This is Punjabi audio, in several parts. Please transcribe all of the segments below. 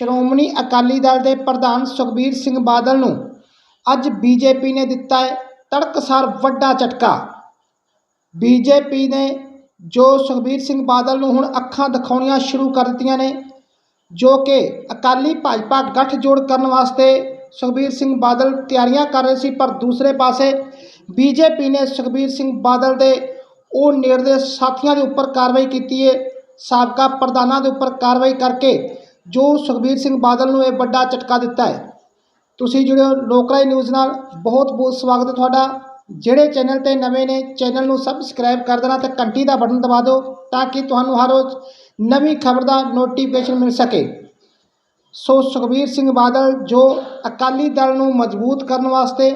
ਸ਼੍ਰੋਮਣੀ ਅਕਾਲੀ ਦਲ ਦੇ ਪ੍ਰਧਾਨ ਸੁਖਬੀਰ ਸਿੰਘ ਬਾਦਲ ਨੂੰ ਅੱਜ ਬੀਜੇਪੀ ਨੇ ਦਿੱਤਾ ਹੈ ਤੜਕਸਾਰ ਵੱਡਾ ਝਟਕਾ। ਬੀਜੇਪੀ ਨੇ ਜੋ ਸੁਖਬੀਰ ਸਿੰਘ ਬਾਦਲ ਨੂੰ ਹੁਣ ਅੱਖਾਂ ਦਿਖਾਉਣੀਆਂ ਸ਼ੁਰੂ ਕਰ ਦਿੱਤੀਆਂ ਨੇ, ਜੋ ਕਿ ਅਕਾਲੀ ਭਾਜਪਾ ਗੱਠਜੋੜ ਕਰਨ ਵਾਸਤੇ ਸੁਖਬੀਰ ਸਿੰਘ ਬਾਦਲ ਤਿਆਰੀਆਂ ਕਰ ਰਹੇ ਸੀ, ਪਰ ਦੂਸਰੇ ਪਾਸੇ ਬੀਜੇਪੀ ਨੇ ਸੁਖਬੀਰ ਸਿੰਘ ਬਾਦਲ ਦੇ ਉਹ ਨੇੜਲੇ ਸਾਥੀਆਂ ਦੇ ਉੱਪਰ ਕਾਰਵਾਈ ਕੀਤੀ ਹੈ, ਸਾਬਕਾ ਪ੍ਰਧਾਨਾਂ ਦੇ ਉੱਪਰ ਕਾਰਵਾਈ ਕਰਕੇ ਜੋ ਸੁਖਬੀਰ ਸਿੰਘ ਬਾਦਲ ਨੂੰ ਇਹ ਵੱਡਾ ਝਟਕਾ ਦਿੱਤਾ ਹੈ। ਤੁਸੀਂ ਜੁੜੇ ਹੋ ਲੋਕਰਾਈ ਨਿਊਜ਼ ਨਾਲ। ਬਹੁਤ ਬਹੁਤ ਸਵਾਗਤ ਹੈ ਤੁਹਾਡਾ। ਜਿਹੜੇ ਚੈਨਲ ਤੇ ਨਵੇਂ ਨੇ, ਚੈਨਲ ਨੂੰ ਸਬਸਕ੍ਰਾਈਬ ਕਰ ਦੇਣਾ ਤੇ ਘੰਟੀ ਦਾ ਬਟਨ ਦਬਾ ਦਿਓ ਤਾਂ ਕਿ ਤੁਹਾਨੂੰ ਹਰ ਰੋਜ਼ ਨਵੀਂ ਖਬਰ ਦਾ ਨੋਟੀਫਿਕੇਸ਼ਨ ਮਿਲ ਸਕੇ। ਸੋ ਸੁਖਬੀਰ ਸਿੰਘ ਬਾਦਲ ਜੋ ਅਕਾਲੀ ਦਲ ਨੂੰ ਮਜ਼ਬੂਤ ਕਰਨ ਵਾਸਤੇ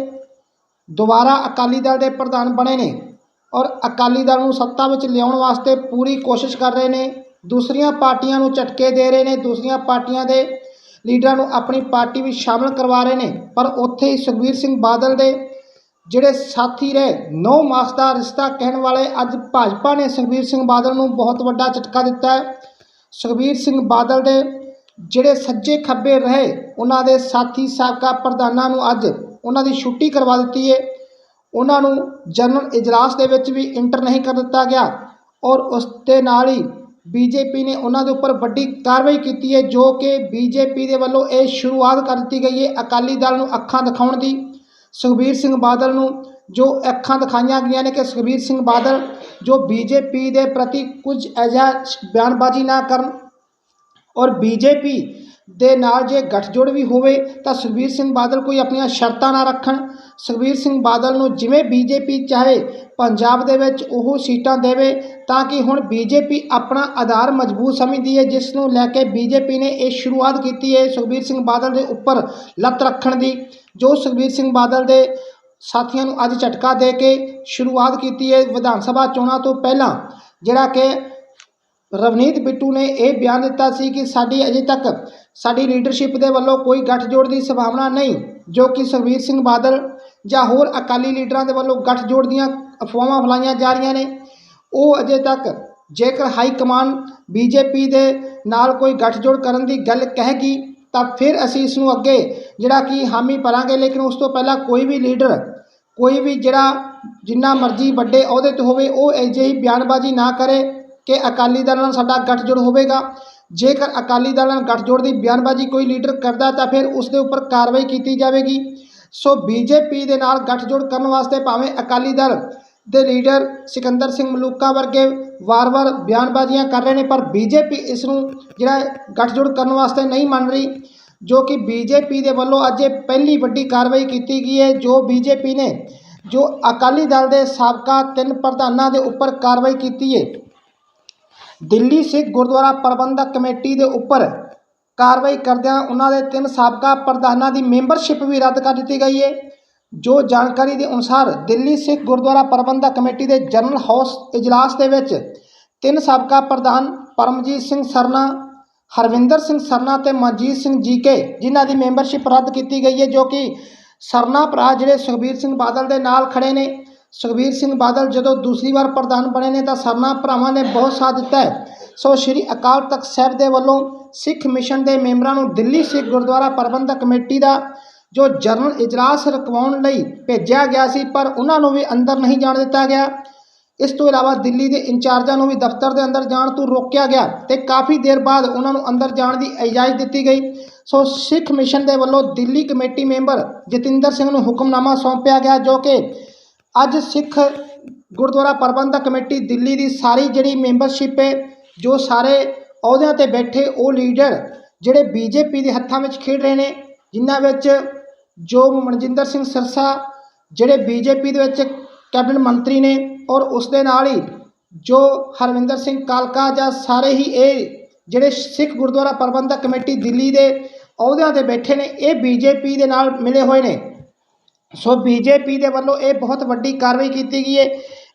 ਦੁਬਾਰਾ ਅਕਾਲੀ ਦਲ ਦੇ ਪ੍ਰਧਾਨ ਬਣੇ ਨੇ ਔਰ ਅਕਾਲੀ ਦਲ ਨੂੰ ਸੱਤਾ ਵਿੱਚ ਲਿਆਉਣ ਵਾਸਤੇ ਪੂਰੀ ਕੋਸ਼ਿਸ਼ ਕਰ ਰਹੇ ਨੇ ਦੂਸਰੀਆਂ ਪਾਰਟੀਆਂ ਨੂੰ ਝਟਕੇ ਦੇ ਰਹੇ ਨੇ, ਦੂਸਰੀਆਂ ਪਾਰਟੀਆਂ ਦੇ ਲੀਡਰਾਂ ਨੂੰ ਆਪਣੀ ਪਾਰਟੀ ਵਿੱਚ ਸ਼ਾਮਲ ਕਰਵਾ ਰਹੇ ਨੇ। ਪਰ ਉੱਥੇ ਹੀ ਸੁਖਬੀਰ ਸਿੰਘ ਬਾਦਲ ਦੇ ਜਿਹੜੇ ਸਾਥੀ ਰਹੇ, ਨੌ ਮਾਸ ਦਾ ਰਿਸ਼ਤਾ ਕਹਿਣ ਵਾਲੇ ਅੱਜ ਭਾਜਪਾ ਨੇ ਸੁਖਬੀਰ ਸਿੰਘ ਬਾਦਲ ਨੂੰ ਬਹੁਤ ਵੱਡਾ ਝਟਕਾ ਦਿੱਤਾ ਹੈ। ਸੁਖਬੀਰ ਸਿੰਘ ਬਾਦਲ ਦੇ ਜਿਹੜੇ ਸੱਜੇ ਖੱਬੇ ਰਹੇ, ਉਹਨਾਂ ਦੇ ਸਾਥੀ ਸਾਬਕਾ ਪ੍ਰਧਾਨਾਂ ਨੂੰ ਅੱਜ ਉਹਨਾਂ ਦੀ ਛੁੱਟੀ ਕਰਵਾ ਦਿੱਤੀ ਹੈ ਉਹਨਾਂ ਨੂੰ ਜਨਰਲ ਇਜਲਾਸ ਦੇ ਵਿੱਚ ਵੀ ਇੰਟਰ ਨਹੀਂ ਕਰ ਦਿੱਤਾ ਗਿਆ ਔਰ ਉਸ ਦੇ ਨਾਲ ਹੀ ਬੀਜੇਪੀ ਨੇ ਉਹਨਾਂ ਦੇ ਉੱਪਰ ਵੱਡੀ ਕਾਰਵਾਈ ਕੀਤੀ ਹੈ, ਜੋ ਕਿ ਬੀਜੇਪੀ ਦੇ ਵੱਲੋਂ ਇਹ ਸ਼ੁਰੂਆਤ ਕਰ ਦਿੱਤੀ ਗਈ ਹੈ। ਅਕਾਲੀ ਦਲ ਨੂੰ ਅੱਖਾਂ ਦਿਖਾਉਣ ਦੀ ਸੁਖਬੀਰ ਸਿੰਘ ਬਾਦਲ ਨੂੰ ਜੋ ਅੱਖਾਂ ਦਿਖਾਈਆਂ ਗਈਆਂ ਨੇ ਕਿ ਸੁਖਬੀਰ ਸਿੰਘ ਬਾਦਲ ਜੋ ਬੀਜੇਪੀ ਦੇ ਪ੍ਰਤੀ ਕੁਝ ਅਜਿਹਾ ਬਿਆਨਬਾਜ਼ੀ ਨਾ ਕਰਨ ਔਰ ਬੀਜੇਪੀ ਦੇ ਨਾਲ ਜੇ ਗੱਠਜੋੜ ਵੀ ਹੋਵੇ ਤਾਂ ਸੁਖਬੀਰ ਸਿੰਘ ਬਾਦਲ ਕੋਈ ਆਪਣੀਆਂ ਸ਼ਰਤਾਂ ਨਾ ਰੱਖਣ। ਸੁਖਬੀਰ ਸਿੰਘ ਬਾਦਲ ਨੂੰ ਜਿਵੇਂ ਬੀਜੇਪੀ ਚਾਹੇ, ਪੰਜਾਬ ਦੇ ਵਿੱਚ ਉਹ ਸੀਟਾਂ ਦੇਵੇ ਤਾਂ ਕਿ ਹੁਣ ਬੀਜੇਪੀ ਆਪਣਾ ਆਧਾਰ ਮਜ਼ਬੂਤ ਸਮਝਦੀ ਹੈ, ਜਿਸ ਨੂੰ ਲੈ ਕੇ ਬੀਜੇਪੀ ਨੇ ਇਹ ਸ਼ੁਰੂਆਤ ਕੀਤੀ ਹੈ ਸੁਖਬੀਰ ਸਿੰਘ ਬਾਦਲ ਦੇ ਉੱਪਰ ਲੱਤ ਰੱਖਣ ਦੀ, ਜੋ ਸੁਖਬੀਰ ਸਿੰਘ ਬਾਦਲ ਦੇ ਸਾਥੀਆਂ ਨੂੰ ਅੱਜ ਝਟਕਾ ਦੇ ਕੇ ਸ਼ੁਰੂਆਤ ਕੀਤੀ ਹੈ ਵਿਧਾਨ ਸਭਾ ਚੋਣਾਂ ਤੋਂ ਪਹਿਲਾਂ, ਜਿਹੜਾ ਕਿ ਰਵਨੀਤ ਬਿੱਟੂ ਨੇ ਇਹ ਬਿਆਨ ਦਿੱਤਾ ਸੀ ਕਿ ਸਾਡੀ ਅਜੇ ਤੱਕ ਸਾਡੀ ਲੀਡਰਸ਼ਿਪ ਦੇ ਵੱਲੋਂ ਕੋਈ ਗੱਠਜੋੜ ਦੀ ਸੰਭਾਵਨਾ ਨਹੀਂ, ਜੋ ਕਿ ਸੁਖਬੀਰ ਸਿੰਘ ਬਾਦਲ ਜਾਂ ਹੋਰ ਅਕਾਲੀ ਲੀਡਰਾਂ ਦੇ ਵੱਲੋਂ ਗੱਠਜੋੜ ਦੀਆਂ ਅਫਵਾਹਾਂ ਫੈਲਾਈਆਂ ਜਾ ਰਹੀਆਂ ਨੇ। ਉਹ ਅਜੇ ਤੱਕ ਜੇਕਰ ਹਾਈ ਕਮਾਨ ਬੀਜੇਪੀ ਦੇ ਨਾਲ ਕੋਈ ਗੱਠਜੋੜ ਕਰਨ ਦੀ ਗੱਲ ਕਹੇਗੀ, ਤਾਂ ਫਿਰ ਅਸੀਂ ਇਸ ਨੂੰ ਅੱਗੇ ਜਿਹੜਾ ਕਿ ਹਾਮੀ ਭਰਾਂਗੇ, ਲੇਕਿਨ ਉਸ ਤੋਂ ਪਹਿਲਾਂ ਕੋਈ ਵੀ ਲੀਡਰ, ਕੋਈ ਵੀ ਜਿਹੜਾ ਜਿੰਨਾ ਮਰਜ਼ੀ ਵੱਡੇ ਅਹੁਦੇ ਤੇ ਹੋਵੇ, ਉਹ ਅਜਿਹੀ ਬਿਆਨਬਾਜ਼ੀ ਨਾ ਕਰੇ। ਕਿ ਅਕਾਲੀ ਦਲ ਨਾਲ ਸਾਡਾ ਗੱਠਜੋੜ ਹੋਵੇਗਾ। ਜੇਕਰ ਅਕਾਲੀ ਦਲ ਨਾਲ ਗੱਠਜੋੜ ਦੀ ਬਿਆਨਬਾਜ਼ੀ ਕੋਈ ਲੀਡਰ ਕਰਦਾ ਤਾਂ ਫਿਰ ਉਸ ਦੇ ਉੱਪਰ ਕਾਰਵਾਈ ਕੀਤੀ ਜਾਵੇਗੀ। ਸੋ ਬੀਜੇਪੀ ਦੇ ਨਾਲ ਗੱਠਜੋੜ ਕਰਨ ਵਾਸਤੇ ਭਾਵੇਂ ਅਕਾਲੀ ਦਲ ਦੇ ਲੀਡਰ ਸਿਕੰਦਰ ਸਿੰਘ ਮਲੂਕਾ ਵਰਗੇ ਵਾਰ-ਵਾਰ ਬਿਆਨਬਾਜ਼ੀਆਂ ਕਰ ਰਹੇ ਨੇ, ਪਰ ਬੀਜੇਪੀ ਇਸ ਨੂੰ ਜਿਹੜਾ ਗੱਠਜੋੜ ਕਰਨ ਵਾਸਤੇ ਨਹੀਂ ਮੰਨ ਰਹੀ, ਜੋ ਕਿ ਬੀਜੇਪੀ ਦੇ ਵੱਲੋਂ ਅੱਜ ਇਹ ਪਹਿਲੀ ਵੱਡੀ ਕਾਰਵਾਈ ਕੀਤੀ ਗਈ ਹੈ, ਜੋ ਬੀਜੇਪੀ ਨੇ ਜੋ ਅਕਾਲੀ ਦਲ ਦੇ ਸਾਬਕਾ ਤਿੰਨ ਪ੍ਰਧਾਨਾਂ ਦੇ ਉੱਪਰ ਕਾਰਵਾਈ ਕੀਤੀ ਹੈ। ਦਿੱਲੀ ਸਿੱਖ ਗੁਰਦੁਆਰਾ ਪ੍ਰਬੰਧਕ ਕਮੇਟੀ ਦੇ ਉੱਪਰ ਕਾਰਵਾਈ ਕਰਦਿਆਂ ਉਹਨਾਂ ਦੇ ਤਿੰਨ ਸਾਬਕਾ ਪ੍ਰਧਾਨਾਂ ਦੀ ਮੈਂਬਰਸ਼ਿਪ ਵੀ ਰੱਦ ਕਰ ਦਿੱਤੀ ਗਈ ਹੈ। ਜੋ ਜਾਣਕਾਰੀ ਦੇ ਅਨੁਸਾਰ ਦਿੱਲੀ ਸਿੱਖ ਗੁਰਦੁਆਰਾ ਪ੍ਰਬੰਧਕ ਕਮੇਟੀ ਦੇ ਜਨਰਲ ਹਾਊਸ ਇਜਲਾਸ ਦੇ ਵਿੱਚ ਤਿੰਨ ਸਾਬਕਾ ਪ੍ਰਧਾਨ ਪਰਮਜੀਤ ਸਿੰਘ ਸਰਨਾ, ਹਰਵਿੰਦਰ ਸਿੰਘ ਸਰਨਾ ਤੇ ਮਨਜੀਤ ਸਿੰਘ ਜੀਕੇ ਜਿਨ੍ਹਾਂ ਦੀ ਮੈਂਬਰਸ਼ਿਪ ਰੱਦ ਕੀਤੀ ਗਈ ਹੈ, ਜੋ ਕਿ ਸਰਨਾ ਭਰਾ ਜਿਹੜੇ ਸੁਖਬੀਰ ਸਿੰਘ ਬਾਦਲ ਦੇ ਨਾਲ ਖੜੇ ਨੇ। ਸੁਖਬੀਰ ਸਿੰਘ ਬਾਦਲ ਜਦੋਂ ਦੂਸਰੀ ਵਾਰ ਪ੍ਰਧਾਨ ਬਣੇ ਨੇ ਤਾਂ ਸਰਨਾ ਭਰਾਵਾਂ ਨੇ ਬਹੁਤ ਸਾਥ ਦਿੱਤਾ ਹੈ। ਸੋ ਸ਼੍ਰੀ ਅਕਾਲ ਤਖਤ ਸਾਹਿਬ ਦੇ ਵੱਲੋਂ ਸਿੱਖ ਮਿਸ਼ਨ ਦੇ ਮੈਂਬਰਾਂ ਨੂੰ ਦਿੱਲੀ ਸਿੱਖ ਗੁਰਦੁਆਰਾ ਪ੍ਰਬੰਧਕ ਕਮੇਟੀ ਦਾ ਜੋ ਜਨਰਲ ਇਜਲਾਸ ਰਕਵਾਉਣ ਲਈ ਭੇਜਿਆ ਗਿਆ ਸੀ, ਪਰ ਉਹਨਾਂ ਨੂੰ ਵੀ ਅੰਦਰ ਨਹੀਂ ਜਾਣ ਦਿੱਤਾ ਗਿਆ। ਇਸ ਤੋਂ ਇਲਾਵਾ ਦਿੱਲੀ ਦੇ ਇੰਚਾਰਜਾਂ ਨੂੰ ਵੀ ਦਫ਼ਤਰ ਦੇ ਅੰਦਰ ਜਾਣ ਤੋਂ ਰੋਕਿਆ ਗਿਆ ਤੇ ਕਾਫੀ ਦੇਰ ਬਾਅਦ ਉਹਨਾਂ ਨੂੰ ਅੰਦਰ ਜਾਣ ਦੀ ਇਜਾਜ਼ਤ ਦਿੱਤੀ ਗਈ। ਸੋ ਸਿੱਖ ਮਿਸ਼ਨ ਦੇ ਵੱਲੋਂ ਦਿੱਲੀ ਕਮੇਟੀ ਮੈਂਬਰ ਜਤਿੰਦਰ ਸਿੰਘ ਨੂੰ ਹੁਕਮਨਾਮਾ ਸੌਂਪਿਆ ਗਿਆ ਜੋ ਕਿ ਅੱਜ ਸਿੱਖ ਗੁਰਦੁਆਰਾ ਪ੍ਰਬੰਧਕ ਕਮੇਟੀ ਦਿੱਲੀ ਦੀ ਸਾਰੀ ਜਿਹੜੀ ਮੈਂਬਰਸ਼ਿਪ ਹੈ, ਜੋ ਸਾਰੇ ਅਹੁਦਿਆਂ ਤੇ ਬੈਠੇ ਉਹ ਲੀਡਰ ਜਿਹੜੇ ਬੀਜੇਪੀ ਦੇ ਹੱਥਾਂ ਵਿੱਚ ਖੇਡ ਰਹੇ ਨੇ, ਜਿਨ੍ਹਾਂ ਵਿੱਚ ਜੋ ਮਨਜਿੰਦਰ ਸਿੰਘ ਸਰਸਾ ਜਿਹੜੇ ਬੀਜੇਪੀ ਦੇ ਵਿੱਚ ਕੈਬਨਿਟ ਮੰਤਰੀ ਨੇ ਔਰ ਉਸ ਦੇ ਨਾਲ ਹੀ ਜੋ ਹਰਵਿੰਦਰ ਸਿੰਘ ਕਾਲਕਾ ਜਾਂ ਸਾਰੇ ਹੀ ਇਹ ਜਿਹੜੇ ਸਿੱਖ ਗੁਰਦੁਆਰਾ ਪ੍ਰਬੰਧਕ ਕਮੇਟੀ ਦਿੱਲੀ ਦੇ ਅਹੁਦਿਆਂ ਤੇ ਬੈਠੇ ਨੇ, ਇਹ ਬੀਜੇਪੀ ਦੇ ਨਾਲ ਮਿਲੇ ਹੋਏ ਨੇ। ਸੋ ਬੀਜੇਪੀ ਦੇ ਵੱਲੋਂ ਇਹ ਬਹੁਤ ਵੱਡੀ ਕਾਰਵਾਈ ਕੀਤੀ ਗਈ ਹੈ।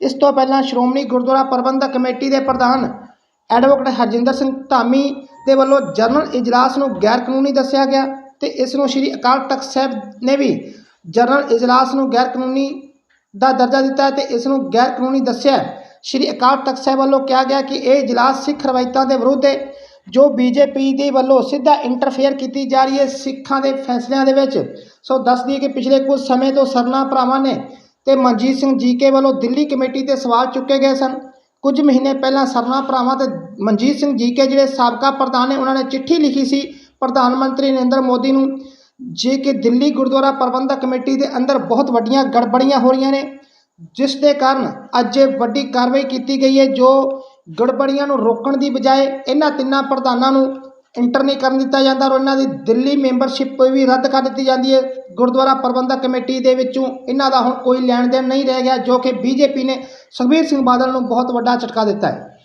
ਇਸ ਤੋਂ ਪਹਿਲਾਂ ਸ਼੍ਰੋਮਣੀ ਗੁਰਦੁਆਰਾ ਪ੍ਰਬੰਧਕ ਕਮੇਟੀ ਦੇ ਪ੍ਰਧਾਨ ਐਡਵੋਕੇਟ ਹਰਜਿੰਦਰ ਸਿੰਘ ਧਾਮੀ ਦੇ ਵੱਲੋਂ ਜਨਰਲ ਇਜਲਾਸ ਨੂੰ ਗੈਰ ਕਾਨੂੰਨੀ ਦੱਸਿਆ ਗਿਆ ਤੇ ਇਸ ਨੂੰ ਸ਼੍ਰੀ ਅਕਾਲ ਤਖਤ ਸਾਹਿਬ ਨੇ ਵੀ ਜਨਰਲ ਇਜਲਾਸ ਨੂੰ ਗੈਰ ਕਾਨੂੰਨੀ ਦਾ ਦਰਜਾ ਦਿੱਤਾ ਹੈ ਤੇ ਇਸ ਨੂੰ ਗੈਰ ਕਾਨੂੰਨੀ ਦੱਸਿਆ ਸ਼੍ਰੀ ਅਕਾਲ ਤਖਤ ਸਾਹਿਬ ਵੱਲੋਂ ਕਿਹਾ ਗਿਆ ਕਿ ਇਹ ਇਜਲਾਸ ਸਿੱਖ ਰਵਾਇਤਾਂ ਦੇ ਵਿਰੁੱਧ ਹੈ। ਜੋ ਬੀਜੇਪੀ ਦੇ ਵੱਲੋਂ ਸਿੱਧਾ ਇੰਟਰਫੇਅਰ ਕੀਤੀ ਜਾ ਰਹੀ ਹੈ ਸਿੱਖਾਂ ਦੇ ਫੈਸਲਿਆਂ ਦੇ ਵਿੱਚ। ਸੋ ਦੱਸ ਦਈਏ ਕਿ ਪਿਛਲੇ ਕੁਝ ਸਮੇਂ ਤੋਂ ਸਰਨਾ ਭਰਾਵਾਂ ਨੇ ਤੇ ਮਨਜੀਤ ਸਿੰਘ ਜੀਕੇ ਵੱਲੋਂ ਦਿੱਲੀ ਕਮੇਟੀ ਤੇ ਸਵਾਲ ਚੁੱਕੇ ਗਏ ਸਨ। ਕੁਝ ਮਹੀਨੇ ਪਹਿਲਾਂ ਸਰਨਾ ਭਰਾਵਾਂ ਤੇ ਮਨਜੀਤ ਸਿੰਘ ਜੀਕੇ ਜਿਹੜੇ ਸਾਬਕਾ ਪ੍ਰਧਾਨ ਨੇ, ਉਹਨਾਂ ਨੇ ਚਿੱਠੀ ਲਿਖੀ ਸੀ ਪ੍ਰਧਾਨ ਮੰਤਰੀ ਨਰਿੰਦਰ ਮੋਦੀ ਨੂੰ, ਜੇ ਕਿ ਦਿੱਲੀ ਗੁਰਦੁਆਰਾ ਪ੍ਰਬੰਧਕ ਕਮੇਟੀ ਦੇ ਅੰਦਰ ਬਹੁਤ ਵੱਡੀਆਂ ਗੜਬੜੀਆਂ ਹੋ ਰਹੀਆਂ ਨੇ, ਜਿਸ ਦੇ ਕਾਰਨ ਅੱਜ ਇਹ ਵੱਡੀ ਕਾਰਵਾਈ ਕੀਤੀ ਗਈ ਹੈ ਜੋ ਗੜਬੜੀਆਂ ਨੂੰ ਰੋਕਣ ਦੀ ਬਜਾਏ ਇਹਨਾਂ ਤਿੰਨਾਂ ਪ੍ਰਧਾਨਾਂ ਨੂੰ ਇੰਟਰ ਨਹੀਂ ਕਰਨ ਦਿੱਤਾ ਜਾਂਦਾ ਔਰ ਇਹਨਾਂ ਦੀ ਦਿੱਲੀ ਮੈਂਬਰਸ਼ਿਪ ਵੀ ਰੱਦ ਕਰ ਦਿੱਤੀ ਜਾਂਦੀ ਹੈ। ਗੁਰਦੁਆਰਾ ਪ੍ਰਬੰਧਕ ਕਮੇਟੀ ਦੇ ਵਿੱਚੋਂ ਇਹਨਾਂ ਦਾ ਹੁਣ ਕੋਈ ਲੈਣ ਦੇਣ ਨਹੀਂ ਰਹਿ ਗਿਆ, ਜੋ ਕਿ ਬੀਜੇਪੀ ਨੇ ਸੁਖਬੀਰ ਸਿੰਘ ਬਾਦਲ ਨੂੰ ਬਹੁਤ ਵੱਡਾ ਝਟਕਾ ਦਿੱਤਾ ਹੈ।